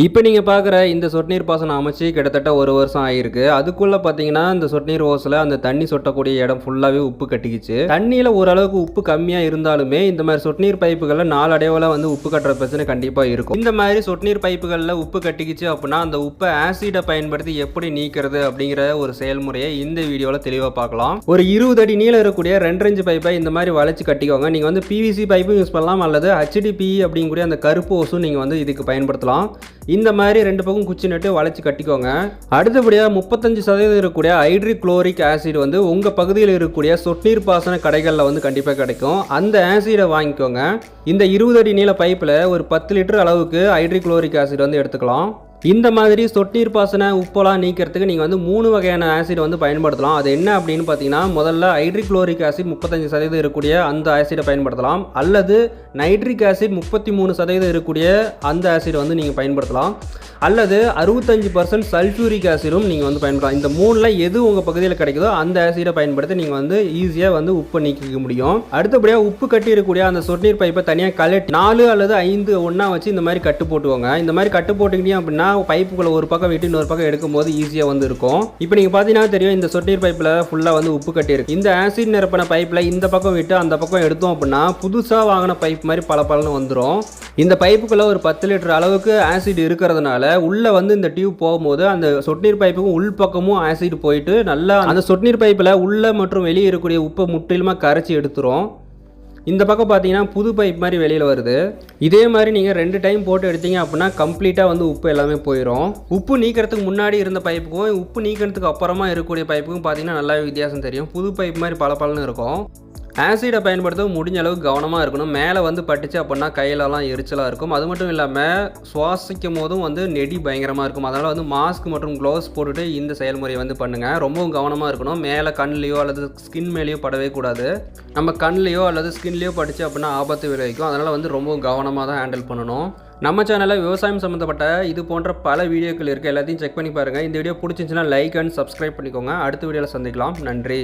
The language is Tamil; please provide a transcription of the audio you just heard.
இப்போ நீங்கள் பார்க்குற இந்த சொட்டு நீர் பாசனம் அமைச்சு கிட்டத்தட்ட ஒரு வருஷம் ஆகிருக்கு அதுக்குள்ளே பார்த்தீங்கன்னா இந்த சொட்டுநீர் ஓஸில் அந்த தண்ணி சொட்டக்கூடிய இடம் ஃபுல்லாகவே உப்பு கட்டிக்கிச்சு. தண்ணியில் ஓரளவுக்கு உப்பு கம்மியாக இருந்தாலுமே இந்த மாதிரி சொட்டு நீர் பைப்புகளில் நாளடைவில் வந்து உப்பு கட்டுற பிரச்சனை கண்டிப்பாக இருக்கும். இந்த மாதிரி சொட்டு நீர் பைப்புகளில் உப்பு கட்டிக்கிச்சு அப்படின்னா அந்த உப்பை ஆசிடை பயன்படுத்தி எப்படி நீக்கிறது அப்படிங்கிற ஒரு செயல்முறையை இந்த வீடியோவில் தெளிவாக பார்க்கலாம். ஒரு இருபது அடி நீளம் இருக்கக்கூடிய ரெண்டு இன்ச்சு பைப்பை இந்த மாதிரி வளைச்சு கட்டிக்கோங்க. நீங்கள் வந்து பிவிசி பைப்பும் யூஸ் பண்ணலாம் அல்லது ஹெச்டிபி அப்படிங்கக்கூடிய அந்த கருப்பு ஓஸும் நீங்கள் வந்து இதுக்கு பயன்படுத்தலாம். இந்த மாதிரி ரெண்டு பக்கம் குச்சி நட்டு வளைச்சி கட்டிக்கோங்க. அடுத்தபடியாக முப்பத்தஞ்சு சதவீதம் இருக்கக்கூடிய ஹைட்ரிக் குளோரிக் ஆசிட் வந்து உங்கள் பகுதியில் இருக்கக்கூடிய சொட்டுநீர் பாசன கடைகளில் வந்து கண்டிப்பாக கிடைக்கும். அந்த ஆசிடை வாங்கிக்கோங்க. இந்த இருபது அடி நீள பைப்பில் ஒரு பத்து லிட்டர் அளவுக்கு ஹைட்ரிக் குளோரிக் ஆசிட் வந்து எடுத்துக்கலாம். இந்த மாதிரி சொட்டுநீர் பாசன உப்பெல்லாம் நீக்கிறதுக்கு நீங்கள் வந்து மூணு வகையான ஆசிட் வந்து பயன்படுத்தலாம். அது என்ன அப்படின்னு பார்த்தீங்கன்னா முதல்ல ஹைட்ரிக் குளோரிக் ஆசிட் முப்பத்தஞ்சு சதவீதம் இருக்கக்கூடிய அந்த ஆசிடை பயன்படுத்தலாம். அல்லது நைட்ரிக் ஆசிட் முப்பத்தி மூணு சதவீதம் இருக்கக்கூடிய அந்த ஆசிட் வந்து நீங்கள் பயன்படுத்தலாம். அல்லது அறுபத்தஞ்சு பர்சன்ட் சல்ஃபியூரிக் ஆசிடும் நீங்கள் வந்து பயன்படுத்தலாம். இந்த மூணில் எது உங்கள் பகுதியில் கிடைக்குதோ அந்த ஆசிடை பயன்படுத்தி நீங்கள் வந்து ஈஸியாக வந்து உப்பு நீக்கிக்க முடியும். அடுத்தபடியாக உப்பு கட்டி இருக்கக்கூடிய அந்த சொட்டுநீர் பைப்பை தனியாக கலெக்ட் நாலு அல்லது ஐந்து ஒன்றா வச்சு இந்த மாதிரி கட்டு போட்டுவாங்க இந்த மாதிரி கட்டு போட்டுக்கிட்டீங்க அப்படின்னா பைப்புக்குள்ளே ஒரு பக்கம் விட்டு இன்னொரு பக்கம் எடுக்கும்போது ஈஸியாக வந்து இருக்கும். இப்போ நீங்கள் பார்த்தீங்கன்னா தெரியும் இந்த சொட்டுநீர் பைப்பில் ஃபுல்லாக வந்து உப்பு கட்டி இருக்கு இந்த ஆசிட் நிரப்பின பைப்பில் இந்த பக்கம் விட்டு அந்த பக்கம் எடுத்தோம் அப்படின்னா புதுசாக வாங்கின பைப் மாதிரி பல பலன்னு வந்துடும் இந்த பைப்புக்குள்ள ஒரு பத்து லிட்டர் அளவுக்கு ஆசிட் இருக்கிறதுனால உள்ளே வந்து இந்த டியூப் போகும்போது அந்த சொட்டுநீர் பைப்புக்கும் உள் பக்கமும் ஆசிட் போயிட்டு நல்லா அந்த சொட்டுநீர் பைப்பில் உள்ளே மற்றும் வெளியே இருக்கக்கூடிய உப்பை முற்றிலுமாக கரைச்சி எடுத்துரும். இந்த பக்கம் பார்த்தீங்கன்னா புது பைப் மாதிரி வெளியில் வருது. இதே மாதிரி நீங்கள் ரெண்டு டைம் போட்டு எடுத்தீங்க அப்படின்னா கம்ப்ளீட்டாக வந்து உப்பு எல்லாமே போயிடும் உப்பு நீக்கிறதுக்கு முன்னாடி இருந்த பைப்புக்கும் உப்பு நீக்கிறதுக்கு அப்புறமா இருக்கக்கூடிய பைப்புக்கும் பார்த்தீங்கன்னா நல்லாவே வித்தியாசம் தெரியும். புது பைப் மாதிரி பல இருக்கும். ஆசிடை பயன்படுத்த முடிஞ்ச அளவுக்கு கவனமாக இருக்கணும். மேலே வந்து பட்டுச்சு அப்படின்னா கையிலலாம் எரிச்சலாக இருக்கும். அது மட்டும் இல்லாமல் சுவாசிக்கும் போதும் வந்து நெடி பயங்கரமாக இருக்கும். அதனால் வந்து மாஸ்க் மற்றும் க்ளவுஸ் போட்டுட்டு இந்த செயல்முறையை வந்து பண்ணுங்கள் ரொம்பவும் கவனமாக இருக்கணும். மேலே கண்லேயோ அல்லது ஸ்கின் மேலேயோ படவே கூடாது. நம்ம கண்லேயோ அல்லது ஸ்கின்லேயோ பட்டுச்சு அப்படின்னா ஆபத்து விளைவிக்கும். அதனால் வந்து ரொம்பவும் கவனமாக தான் ஹேண்டில் பண்ணணும். நம்ம சேனலில் விவசாயம் சம்மந்தப்பட்ட இது போன்ற பல வீடியோக்கள் இருக்குது எல்லாத்தையும் செக் பண்ணி பாருங்கள் இந்த வீடியோ பிடிச்சிருந்துச்சுன்னா லைக் அண்ட் சப்ஸ்கிரைப் பண்ணிக்கோங்க. அடுத்த வீடியோவில் சந்திக்கலாம். நன்றி.